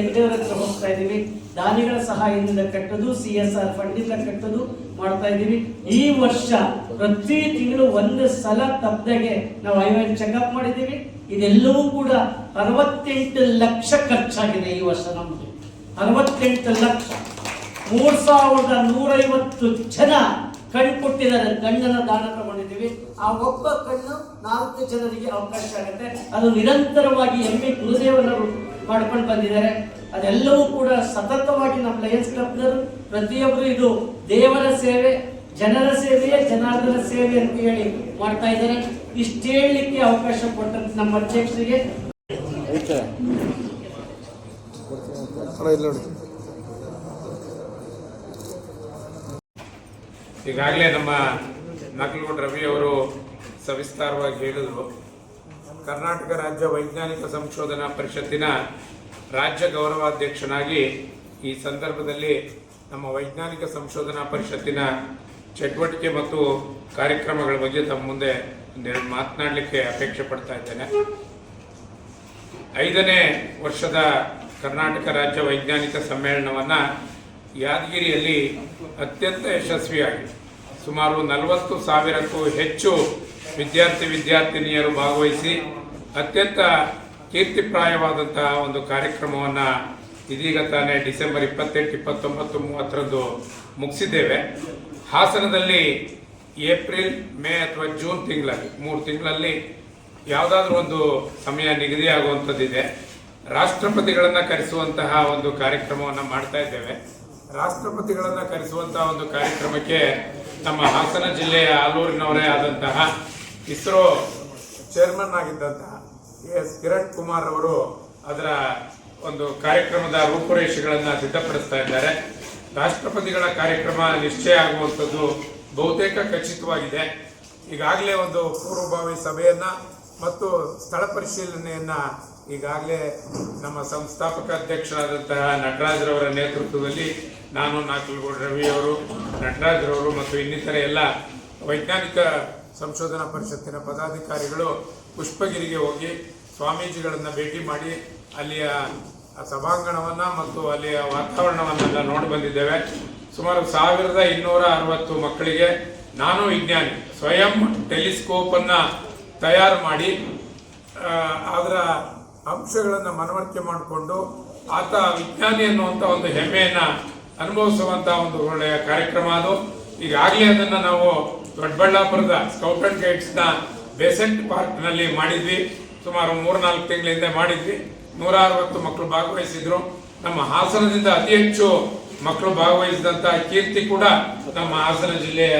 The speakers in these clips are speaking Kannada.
ಹೋಗ್ತಾ ಇದೀವಿ ದಾನಿಗಳ ಸಹಾಯದಿಂದ ಕಟ್ಟೋದು ಸಿ ಎಸ್ ಆರ್ ಫಂಡ್ ಇಂದ ಕಟ್ಟೋದು ಮಾಡ್ತಾ ಇದ್ದೀವಿ. ಈ ವರ್ಷ ಪ್ರತಿ ತಿಂಗಳು ಒಂದು ಸಲ ತಪ್ಪದಾಗೆ ನಾವು ಐವೈ ಚೆಕಪ್ ಮಾಡಿದ್ದೀವಿ. ಇದೆಲ್ಲವೂ ಕೂಡ ಅರವತ್ತೆಂಟು ಲಕ್ಷ ಖರ್ಚಾಗಿದೆ ಈ ವರ್ಷ ನಮ್ದು. ಅರವತ್ತೆಂಟು ಲಕ್ಷ. ಮೂರ್ ಸಾವಿರದ ನೂರೈವತ್ತು ಜನ ಕಣ್ಣು ಕೊಟ್ಟಿದ್ದಾರೆ ಕಣ್ಣನ್ನ ದಾನ ಆ ಒಬ್ಬ ಕಣ್ಣು ನಾಲ್ಕು ಜನರಿಗೆ ಅವಕಾಶ ಆಗುತ್ತೆ. ಅದು ನಿರಂತರವಾಗಿ ಎಂ ಬಿ ಗುರುದೇವನವರು ಮಾಡ್ಕೊಂಡು ಬಂದಿದ್ದಾರೆ. ಅದೆಲ್ಲವೂ ಕೂಡ ಸತತವಾಗಿ ನಮ್ಮ ಲಯನ್ಸ್ ಕ್ಲಬ್ನವರು ಪ್ರತಿಯೊಬ್ಬರು ಇದು ದೇವರ ಸೇವೆ ಜನರ ಸೇವೆಯೇ ಜನಾರ್ದನ ಸೇವೆ ಅಂತ ಹೇಳಿ ಮಾಡ್ತಾ ಇದ್ದಾರೆ. ಇಷ್ಟು ಹೇಳಲಿಕ್ಕೆ ಅವಕಾಶ ಕೊಟ್ಟಂತ ನಮ್ಮ ಅಧ್ಯಕ್ಷರಿಗೆ ಈಗಾಗಲೇ ನಮ್ಮ ನಕಲುಗುಡ್ ರವಿ ಅವರು ಸವಿಸ್ತಾರವಾಗಿ ಹೇಳಿದರು, ಕರ್ನಾಟಕ ರಾಜ್ಯ ವೈಜ್ಞಾನಿಕ ಸಂಶೋಧನಾ ಪರಿಷತ್ತಿನ ರಾಜ್ಯ ಗೌರವಾಧ್ಯಕ್ಷನಾಗಿ ಈ ಸಂದರ್ಭದಲ್ಲಿ ನಮ್ಮ ವೈಜ್ಞಾನಿಕ ಸಂಶೋಧನಾ ಪರಿಷತ್ತಿನ ಚಟುವಟಿಕೆ ಮತ್ತು ಕಾರ್ಯಕ್ರಮಗಳ ಬಗ್ಗೆ ತಮ್ಮ ಮುಂದೆ ಒಂದೆರಡು ಮಾತನಾಡಲಿಕ್ಕೆ ಅಪೇಕ್ಷೆ ಪಡ್ತಾ ಇದ್ದೇನೆ. ಐದನೇ ವರ್ಷದ ಕರ್ನಾಟಕ ರಾಜ್ಯ ವೈಜ್ಞಾನಿಕ ಸಮ್ಮೇಳನವನ್ನು ಯಾದಗಿರಿಯಲ್ಲಿ ಅತ್ಯಂತ ಯಶಸ್ವಿಯಾಗಿ ಸುಮಾರು ನಲವತ್ತು ಸಾವಿರಕ್ಕೂ ಹೆಚ್ಚು ವಿದ್ಯಾರ್ಥಿ ವಿದ್ಯಾರ್ಥಿನಿಯರು ಭಾಗವಹಿಸಿ ಅತ್ಯಂತ ಕೀರ್ತಿಪ್ರಾಯವಾದಂತಹ ಒಂದು ಕಾರ್ಯಕ್ರಮವನ್ನು ಇದೀಗ ತಾನೇ ಡಿಸೆಂಬರ್ ಇಪ್ಪತ್ತೆಂಟು, ಇಪ್ಪತ್ತೊಂಬತ್ತು, ಮೂವತ್ತರಂದು ಮುಗಿಸಿದ್ದೇವೆ. ಹಾಸನದಲ್ಲಿ ಏಪ್ರಿಲ್, ಮೇ ಅಥವಾ ಜೂನ್ ತಿಂಗಳಲ್ಲಿ, ಮೂರು ತಿಂಗಳಲ್ಲಿ ಯಾವುದಾದ್ರೂ ಒಂದು ಸಮಯ ನಿಗದಿಯಾಗುವಂಥದ್ದಿದೆ ರಾಷ್ಟ್ರಪತಿಗಳನ್ನು ಕರೆಸುವಂತಹ ಒಂದು ಕಾರ್ಯಕ್ರಮವನ್ನು ಮಾಡ್ತಾ ಇದ್ದೇವೆ. ರಾಷ್ಟ್ರಪತಿಗಳನ್ನು ಕರೆಸುವಂತಹ ಒಂದು ಕಾರ್ಯಕ್ರಮಕ್ಕೆ ನಮ್ಮ ಹಾಸನ ಜಿಲ್ಲೆಯ ಆಲೂರಿನವರೇ ಆದಂತಹ ಇಸ್ರೋ ಚೇರ್ಮನ್ ಆಗಿದ್ದಂತಹ ಎಸ್. ಕಿರಣ್ ಕುಮಾರ್ ಅವರು ಅದರ ಒಂದು ಕಾರ್ಯಕ್ರಮದ ರೂಪುರೇಷೆಗಳನ್ನು ಸಿದ್ಧಪಡಿಸ್ತಾ ಇದ್ದಾರೆ. ರಾಷ್ಟ್ರಪತಿಗಳ ಕಾರ್ಯಕ್ರಮ ನಿಶ್ಚಯ ಆಗುವಂಥದ್ದು ಬಹುತೇಕ ಖಚಿತವಾಗಿದೆ. ಈಗಾಗಲೇ ಒಂದು ಪೂರ್ವಭಾವಿ ಸಭೆಯನ್ನು ಮತ್ತು ಸ್ಥಳ ಪರಿಶೀಲನೆಯನ್ನು ಈಗಾಗಲೇ ನಮ್ಮ ಸಂಸ್ಥಾಪಕ ಅಧ್ಯಕ್ಷರಾದಂತಹ ನಟರಾಜರವರ ನೇತೃತ್ವದಲ್ಲಿ ನಾನು ನಾಲ್ಕಲ್ಗೌಡ ರವಿ ಅವರು ನಟರಾಜ್ರವರು ಮತ್ತು ಇನ್ನಿತರ ಎಲ್ಲ ವೈಜ್ಞಾನಿಕ ಸಂಶೋಧನಾ ಪರಿಷತ್ತಿನ ಪದಾಧಿಕಾರಿಗಳು ಪುಷ್ಪಗಿರಿಗೆ ಹೋಗಿ ಸ್ವಾಮೀಜಿಗಳನ್ನು ಭೇಟಿ ಮಾಡಿ ಅಲ್ಲಿಯ ಸಭಾಂಗಣವನ್ನು ಮತ್ತು ಅಲ್ಲಿಯ ವಾತಾವರಣವನ್ನೆಲ್ಲ ನೋಡಿ ಬಂದಿದ್ದೇವೆ. ಸುಮಾರು ಸಾವಿರದ ಇನ್ನೂರ ಅರವತ್ತು ಮಕ್ಕಳಿಗೆ ನಾನು ವಿಜ್ಞಾನಿ, ಸ್ವಯಂ ಟೆಲಿಸ್ಕೋಪ್ ಅನ್ನ ತಯಾರು ಮಾಡಿ ಅದರ ಅಂಶಗಳನ್ನು ಮನವರಿಕೆ ಮಾಡಿಕೊಂಡು ಆತ ವಿಜ್ಞಾನಿ ಅನ್ನುವಂಥ ಒಂದು ಹೆಮ್ಮೆಯನ್ನ ಅನುಭವಿಸುವಂತ ಒಂದು ಒಳ್ಳೆಯ ಕಾರ್ಯಕ್ರಮ ಅದು. ಈಗಾಗಲೇ ಅದನ್ನ ನಾವು ದೊಡ್ಡಬಳ್ಳಾಪುರದ ಸ್ಕೌಟ್ ಅಂಡ್ನ ಬೇಸೆಂಟ್ ಪಾರ್ಕ್ನಲ್ಲಿ ಮಾಡಿದ್ವಿ. ಸುಮಾರು ಮೂರ್ನಾಲ್ಕು ತಿಂಗಳ ಹಿಂದೆ ಮಾಡಿದ್ವಿ. ನೂರ ಅರವತ್ತು ಮಕ್ಕಳು ಭಾಗವಹಿಸಿದ್ರು. ನಮ್ಮ ಹಾಸನದಿಂದ ಅತಿ ಹೆಚ್ಚು ಮಕ್ಕಳು ಭಾಗವಹಿಸಿದಂತ ಕೀರ್ತಿ ಕೂಡ ನಮ್ಮ ಹಾಸನ ಜಿಲ್ಲೆಯ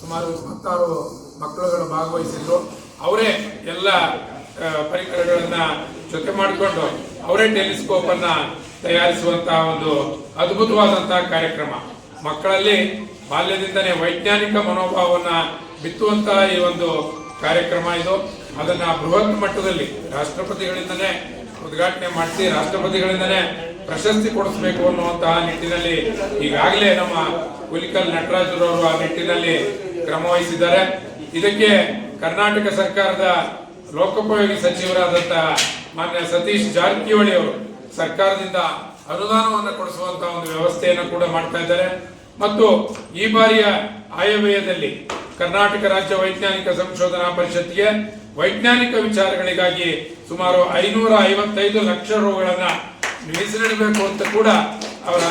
ಸುಮಾರು ಇಪ್ಪತ್ತಾರು ಮಕ್ಕಳುಗಳು ಭಾಗವಹಿಸಿದ್ರು. ಅವರೇ ಎಲ್ಲ ಪರಿಕರಗಳನ್ನ ಜೊತೆ ಮಾಡಿಕೊಂಡು ಅವರೇ ಟೆಲಿಸ್ಕೋಪ್ ಅನ್ನ ತಯಾರಿಸುವಂತಹ ಒಂದು ಅದ್ಭುತವಾದಂತಹ ಕಾರ್ಯಕ್ರಮ. ಮಕ್ಕಳಲ್ಲಿ ಬಾಲ್ಯದಿಂದನೇ ವೈಜ್ಞಾನಿಕ ಮನೋಭಾವವನ್ನ ಬಿತ್ತುವಂತಹ ಈ ಒಂದು ಕಾರ್ಯಕ್ರಮ ಇದು. ಅದನ್ನ ಬೃಹತ್ ಮಟ್ಟದಲ್ಲಿ ರಾಷ್ಟ್ರಪತಿಗಳಿಂದನೇ ಉದ್ಘಾಟನೆ ಮಾಡಿಸಿ ರಾಷ್ಟ್ರಪತಿಗಳಿಂದನೇ ಪ್ರಶಸ್ತಿ ಕೊಡಿಸಬೇಕು ಅನ್ನುವಂತಹ ನಿಟ್ಟಿನಲ್ಲಿ ಈಗಾಗಲೇ ನಮ್ಮ ಹುಲಿಕಲ್ ನಟರಾಜರವರು ಆ ನಿಟ್ಟಿನಲ್ಲಿ ಕ್ರಮ ವಹಿಸಿದ್ದಾರೆ. ಇದಕ್ಕೆ ಕರ್ನಾಟಕ ಸರ್ಕಾರದ ಲೋಕೋಪಯೋಗಿ ಸಚಿವರಾದಂತಹ ಮಾನ್ಯ ಸತೀಶ್ ಜಾರಕಿಹೊಳಿ ಅವರು ಸರ್ಕಾರದಿಂದ ಅನುದಾನವನ್ನು ಕೊಡಿಸುವಂತಹ ಒಂದು ವ್ಯವಸ್ಥೆಯನ್ನು ಕೂಡ ಮಾಡ್ತಾ ಇದ್ದಾರೆ. ಮತ್ತು ಈ ಬಾರಿಯ ಆಯವ್ಯಯದಲ್ಲಿ ಕರ್ನಾಟಕ ರಾಜ್ಯ ವೈಜ್ಞಾನಿಕ ಸಂಶೋಧನಾ ಪರಿಷತ್ಗೆ ವೈಜ್ಞಾನಿಕ ವಿಚಾರಗಳಿಗಾಗಿ ಸುಮಾರು ಐನೂರ ಐವತ್ತೈದು ಲಕ್ಷ ರೂಗಳನ್ನ ಮೀಸಲಿಡಬೇಕು ಅಂತ ಕೂಡ ಅವರ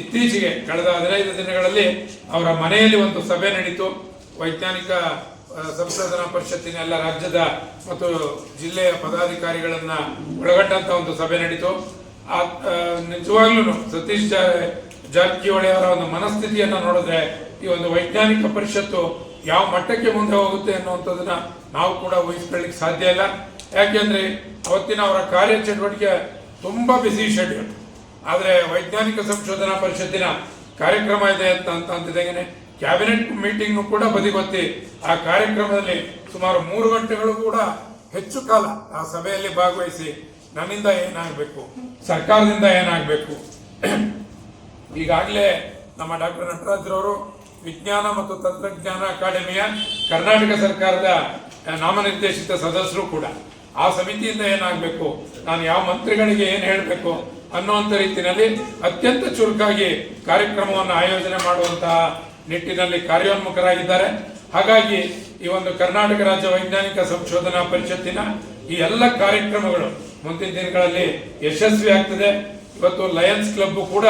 ಇತ್ತೀಚೆಗೆ, ಕಳೆದ ಹದಿನೈದು ದಿನಗಳಲ್ಲಿ ಅವರ ಮನೆಯಲ್ಲಿ ಒಂದು ಸಭೆ ನಡೀತು. ವೈಜ್ಞಾನಿಕ ಸಂಶೋಧನಾ ಪರಿಷತ್ತಿನ ಎಲ್ಲ ರಾಜ್ಯದ ಮತ್ತು ಜಿಲ್ಲೆಯ ಪದಾಧಿಕಾರಿಗಳನ್ನ ಒಳಗೊಂಡಂತ ಒಂದು ಸಭೆ ನಡೀತು. ಆ ನಿಜವಾಗ್ಲೂ ಸತೀಶ್ ಜಾರಕಿಹೊಳಿ ಅವರ ಒಂದು ಮನಸ್ಥಿತಿಯನ್ನು ನೋಡಿದ್ರೆ ಈ ಒಂದು ವೈಜ್ಞಾನಿಕ ಪರಿಷತ್ತು ಯಾವ ಮಟ್ಟಕ್ಕೆ ಮುಂದೆ ಹೋಗುತ್ತೆ ಅನ್ನುವಂಥದ್ದನ್ನ ನಾವು ಕೂಡ ಊಹಿಸ್ಕೊಳ್ಳಿಕ್ಕೆ ಸಾಧ್ಯ ಇಲ್ಲ. ಯಾಕೆಂದ್ರೆ ಅವತ್ತಿನ ಅವರ ಕಾರ್ಯಚಟುವಟಿಕೆ ತುಂಬಾ ಬಿಸಿ ಶೆಡ್ಯೂಲ್ ಆದ್ರೆ ವೈಜ್ಞಾನಿಕ ಸಂಶೋಧನಾ ಪರಿಷತ್ತಿನ ಕಾರ್ಯಕ್ರಮ ಇದೆ ಅಂತ ಅಂತ ಅಂತಿದ್ದಾಗೇನೆ ಕ್ಯಾಬಿನೆಟ್ ಮೀಟಿಂಗ್ ಕೂಡ ಬದಿಗೊತ್ತಿ. ಆ ಕಾರ್ಯಕ್ರಮದಲ್ಲಿ ಸುಮಾರು ಮೂರು ಗಂಟೆಗಳು ಕೂಡ ಹೆಚ್ಚು ಕಾಲ ಆ ಸಭೆಯಲ್ಲಿ ಭಾಗವಹಿಸಿ ನನ್ನಿಂದ ಏನಾಗಬೇಕು, ಸರ್ಕಾರದಿಂದ ಏನಾಗಬೇಕು. ಈಗಾಗಲೇ ನಮ್ಮ ಡಾಕ್ಟರ್ ನಟರಾಜ್ರವರು ವಿಜ್ಞಾನ ಮತ್ತು ತಂತ್ರಜ್ಞಾನ ಅಕಾಡೆಮಿಯ ಕರ್ನಾಟಕ ಸರ್ಕಾರದ ನಾಮನಿರ್ದೇಶಿತ ಸದಸ್ಯರು ಕೂಡ. ಆ ಸಮಿತಿಯಿಂದ ಏನಾಗಬೇಕು, ನಾನು ಯಾವ ಮಂತ್ರಿಗಳಿಗೆ ಏನು ಹೇಳಬೇಕು ಅನ್ನುವಂಥ ರೀತಿಯಲ್ಲಿ ಅತ್ಯಂತ ಚುರುಕಾಗಿ ಕಾರ್ಯಕ್ರಮವನ್ನು ಆಯೋಜನೆ ಮಾಡುವಂತಹ ನಿಟ್ಟಿನಲ್ಲಿ ಕಾರ್ಯೋನ್ಮುಖರಾಗಿದ್ದಾರೆ. ಹಾಗಾಗಿ ಈ ಒಂದು ಕರ್ನಾಟಕ ರಾಜ್ಯ ವೈಜ್ಞಾನಿಕ ಸಂಶೋಧನಾ ಪರಿಷತ್ತಿನ ಈ ಎಲ್ಲ ಕಾರ್ಯಕ್ರಮಗಳು ಮುಂದಿನ ದಿನಗಳಲ್ಲಿ ಯಶಸ್ವಿ ಆಗ್ತದೆ. ಇವತ್ತು ಲಯನ್ಸ್ ಕ್ಲಬ್ ಕೂಡ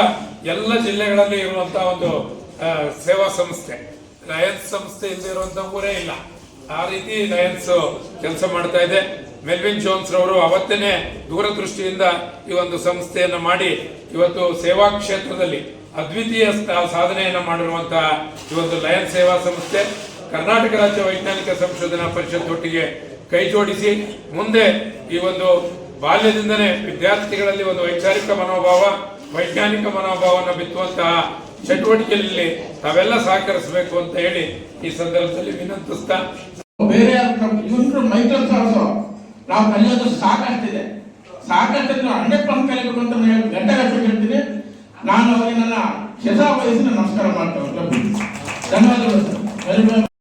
ಎಲ್ಲ ಜಿಲ್ಲೆಗಳಲ್ಲಿ ಇರುವಂತಹ ಒಂದು ಸೇವಾ ಸಂಸ್ಥೆ. ಲಯನ್ಸ್ ಸಂಸ್ಥೆ ಇಲ್ಲದೆ ಊರೇ ಇಲ್ಲ. ಆ ರೀತಿ ಲಯನ್ಸ್ ಕೆಲಸ ಮಾಡ್ತಾ ಇದೆ. ಮೆಲ್ವಿನ್ ಜೋನ್ಸ್ ರವರು ಅವತ್ತೇನೆ ದೂರದೃಷ್ಟಿಯಿಂದ ಈ ಒಂದು ಸಂಸ್ಥೆಯನ್ನು ಮಾಡಿ ಇವತ್ತು ಸೇವಾ ಕ್ಷೇತ್ರದಲ್ಲಿ ಅದ್ವಿತೀಯ ಸಾಧನೆಯನ್ನು ಮಾಡಿರುವಂತಹ ಈ ಒಂದು ಲಯನ್ ಸೇವಾ ಸಂಸ್ಥೆ ಕರ್ನಾಟಕ ರಾಜ್ಯ ವೈಜ್ಞಾನಿಕ ಸಂಶೋಧನಾ ಪರಿಷತ್ ಒಟ್ಟಿಗೆ ಕೈ ಜೋಡಿಸಿ ಮುಂದೆ ಈ ಒಂದು ಬಾಲ್ಯದಿಂದನೇ ವಿದ್ಯಾರ್ಥಿಗಳಲ್ಲಿ ಒಂದು ವೈಚಾರಿಕ ಮನೋಭಾವ, ವೈಜ್ಞಾನಿಕ ಮನೋಭಾವವನ್ನು ಬಿತ್ತುವಂತಹ ಚಟುವಟಿಕೆಯಲ್ಲಿ ತಾವೆಲ್ಲ ಸಹಕರಿಸಬೇಕು ಅಂತ ಹೇಳಿ ಈ ಸಂದರ್ಭದಲ್ಲಿ ವಿನಂತಿಸ್ತಾ. ಬೇರೆ ನಾವು ಕಲಿಯೋದು ಸಾಕಷ್ಟಿದೆ. ಸಾಕಷ್ಟು ಹಂಡ್ರೆಡ್ ಪರ್ಸೆಂಟ್ ಕಲಿಬೇಕು ಅಂತ ಗಂಟೆ ಹೇಳ್ತೀನಿ ನಾನು ಅವರಿಗೆ ನನ್ನ ಶತಾವಹಿಸಿ ನಮಸ್ಕಾರ ಮಾಡ್ತೇವೆ ಧನ್ಯವಾದಗಳು ಸರ್.